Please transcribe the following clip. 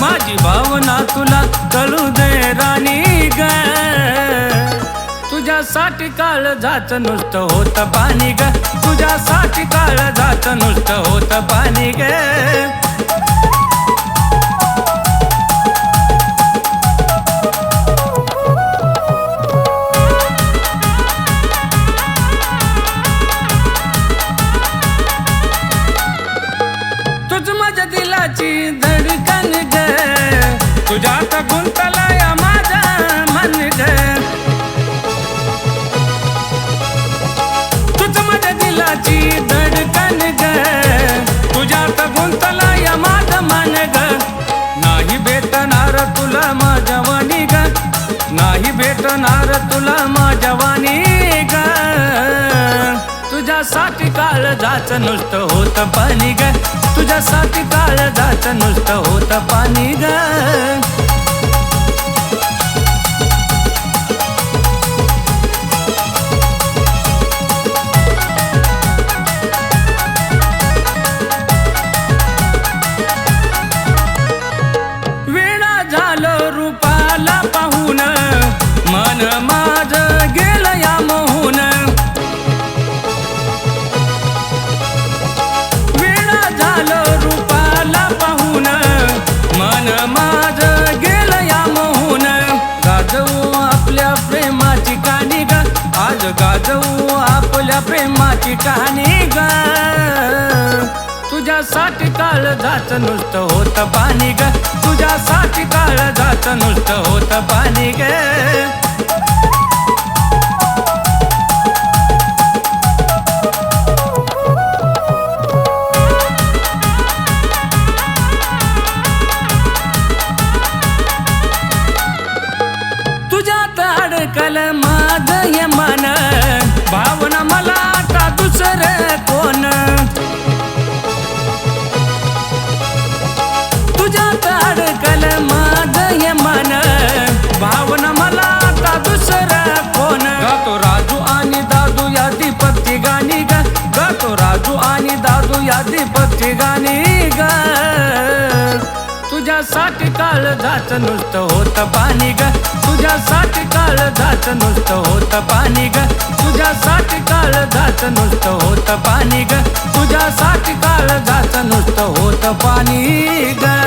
माझी भावना कळू दे राणी ग. तुझ्यासाठी काळ जात नुसतं होत पाणी ग. तुझ्यासाठी काळ जात नुसतं होत पाणी ग. तुझ माझ्या हृदयाची धडकन ग. तुझ्यात गुंतला या माझा मन ग. तुझ माझ्या दिलाची धडकन ग. तुझ्यात गुंतला या माझा मन ग. नाही भेटणार तुला माझ्या वाणी ग. नाही भेटणार तुला तुझ्यासाठी नुसत होत पाणी ग. तुझ्यासाठी काळ जात नुसतं होत पाणी ग. वेळा झालं रूपाला पाहून मन आज आपल्या प्रेमाची कहाणी ग. तुझ्यासाठी काळ जात नुसतं होत पाणी ग. तुझ्यासाठी काळ जात नुसतं होत पाणी ग. तुझ्यात अडकल काळ जात नुसतं होत पाणी ग. तुझ्यासाठी काळ जात नुसतं होत पाणी ग. तुझ्यासाठी काळ जात नुसतं होत पाणी ग. तुझ्यासाठी काळ जात नुसतं होत पाणी ग.